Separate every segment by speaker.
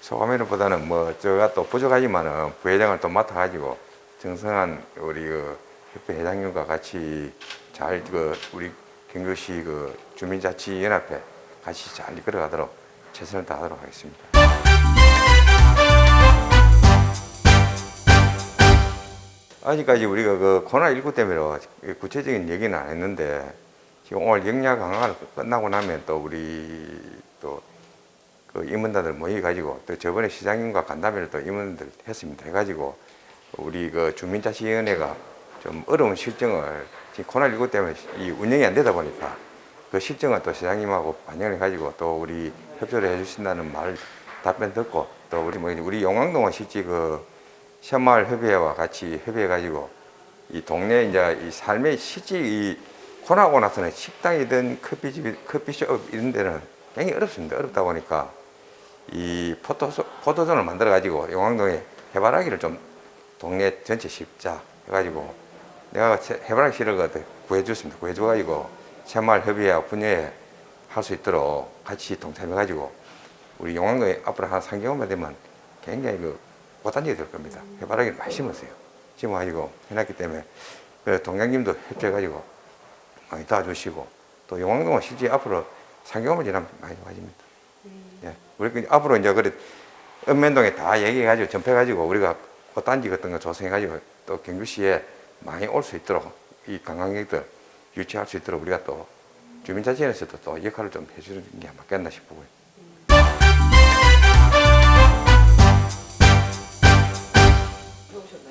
Speaker 1: 소감회보다는 뭐 저가 또 부족하지만은 부회장을 또 맡아가지고 정성한 우리 그 협회 회장님과 같이 잘 그 우리 경주시 그 주민자치연합회 같이 잘 이끌어가도록 최선을 다하도록 하겠습니다. 아직까지 우리가 그 코로나19 때문에 구체적인 얘기는 안 했는데 지금 오늘 영야 강화가 끝나고 나면 또 우리 또 그 임원단들 모여가지고 또 저번에 시장님과 간담회를 또 임원들 했습니다. 해가지고 우리 그 주민자치위원회가 좀 어려운 실정을 지금 코로나19 때문에 이 운영이 안 되다 보니까 그 실정을 또 시장님하고 반영을 해가지고 또 우리 협조를 해주신다는 말 답변 듣고 또 우리 뭐 우리 용왕동은 실제 그 새마을 협의회와 같이 협의해 가지고 이 동네 이제 이 삶의 실제 이 코로나고 나서는 식당이든 커피집, 커피숍 이런 데는 굉장히 어렵습니다. 어렵다 보니까 이 포토 포토존을 만들어 가지고 용왕동에 해바라기를 좀 동네 전체 심자 해가지고 내가 세- 해바라기 씨를 그 구해줬습니다. 구해줘가지고 새마을 협의회와 분야에 할 수 있도록 같이 동참해가지고 우리 용왕동에 앞으로 한 3개월만 되면 굉장히 그 꽃단지가 될 겁니다. 해바라기를 많이 심었어요. 심어가지고 해놨기 때문에 그 동장님도 협조해가지고 많이 도와주시고 또 용왕동은 실제 앞으로 3개월만 지나면 많이 좋아집니다. 예. 우리 그 앞으로 이제 그래 읍면동에 다 얘기해가지고 전폐해가지고 우리가 꽃단지 같은 거 조성해가지고 또 경주시에 많이 올 수 있도록 이 관광객들 유치할 수 있도록 우리가 또 주민자치회에서도 또 역할을 좀 해주는 게 맞겠나 싶고요.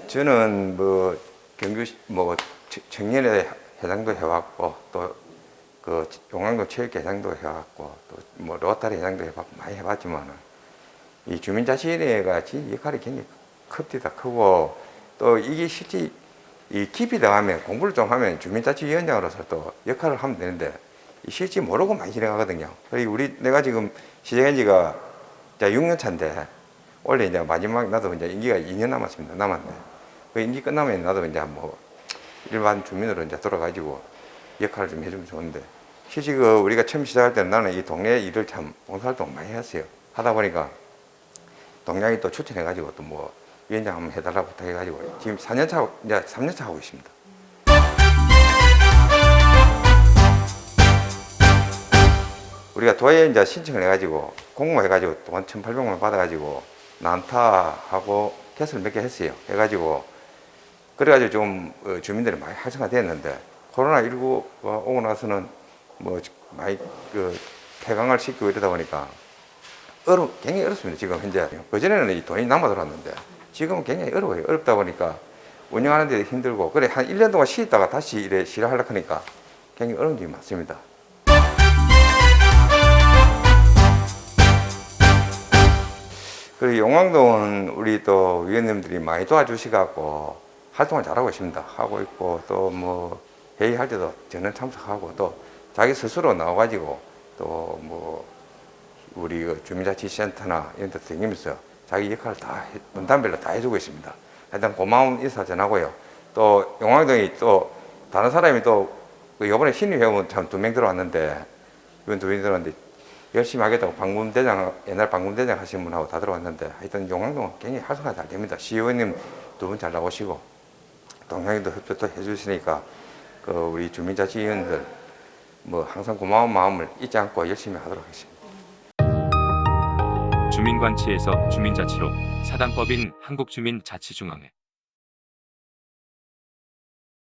Speaker 1: 저는 뭐 경주 뭐 청- 청년회 회장도 해왔고 또 그 용왕동 체육 회장도 해왔고 또 뭐 로타리 회장도 해봤고 많이 해봤지만은 이 주민자치회가 진 역할이 굉장히 큽니다 크고 또 이게 실제 이 깊이 들어가면 공부를 좀 하면 주민자치위원장으로서 또 역할을 하면 되는데 이 실제 모르고 많이 진행하거든요. 그리고 우리 내가 지금 시작한 지가 이제 6년 차인데 원래 이제 마지막 나도 이제 임기가 2년 남았습니다. 남았네. 그 임기 끝나면 나도 이제 뭐 일반 주민으로 이제 돌아가지고 역할을 좀 해주면 좋은데 실제 그 우리가 처음 시작할 때는 나는 이 동네 일을 참 봉사활동 많이 했어요. 하다 보니까 동양이 또 추천해가지고 또 뭐 위원장 한번 해달라고 부탁해가지고 지금 4년 차 이제 3년 차 하고 있습니다. 우리가 도에 이제 신청을 해가지고 공모해가지고 돈 1,800만 원 받아가지고 난타하고 캐스를 몇개 했어요. 해가지고 그래가지고 좀 어, 주민들이 많이 활성화됐는데 코로나 19가 오고 나서는 뭐 많이 그 폐강을 시키고 이러다 보니까 어려 굉장히 어렵습니다. 지금 현재 그 전에는 이 돈이 남아 돌았는데 지금은 굉장히 어려워요. 어렵다 보니까 운영하는 데 힘들고 그래 한 1년 동안 쉬다가 다시 이래 시작하려고 하니까 굉장히 어려운 점이 많습니다. 그리고 용왕동은 우리 또 위원님들이 많이 도와주시갖고 활동을 잘하고 있습니다. 하고 있고 또 뭐 회의할 때도 저는 참석하고 또 자기 스스로 나와가지고 또 뭐 우리 그 주민자치센터나 이런 데 다니면서 자기 역할을 다 해- 분담별로 다 해주고 있습니다. 하여튼 고마운 인사 전하고요. 또 용왕동이 또 다른 사람이 또그 이번에 신입 회원 참 두 명 들어왔는데 이번 두 명 들어왔는데 열심히 하겠다고 방문대장 옛날 방문대장 하신 분하고 다 들어왔는데 하여튼 용왕동은 굉장히 활성화 잘 됩니다. 시의원님 두 분 잘 나오시고 동양이도 협조도 해주시니까 그 우리 주민자치위원들 뭐 항상 고마운 마음을 잊지 않고 열심히 하도록 하겠습니다.
Speaker 2: 주민관치에서 주민자치로 사단법인 한국주민자치중앙회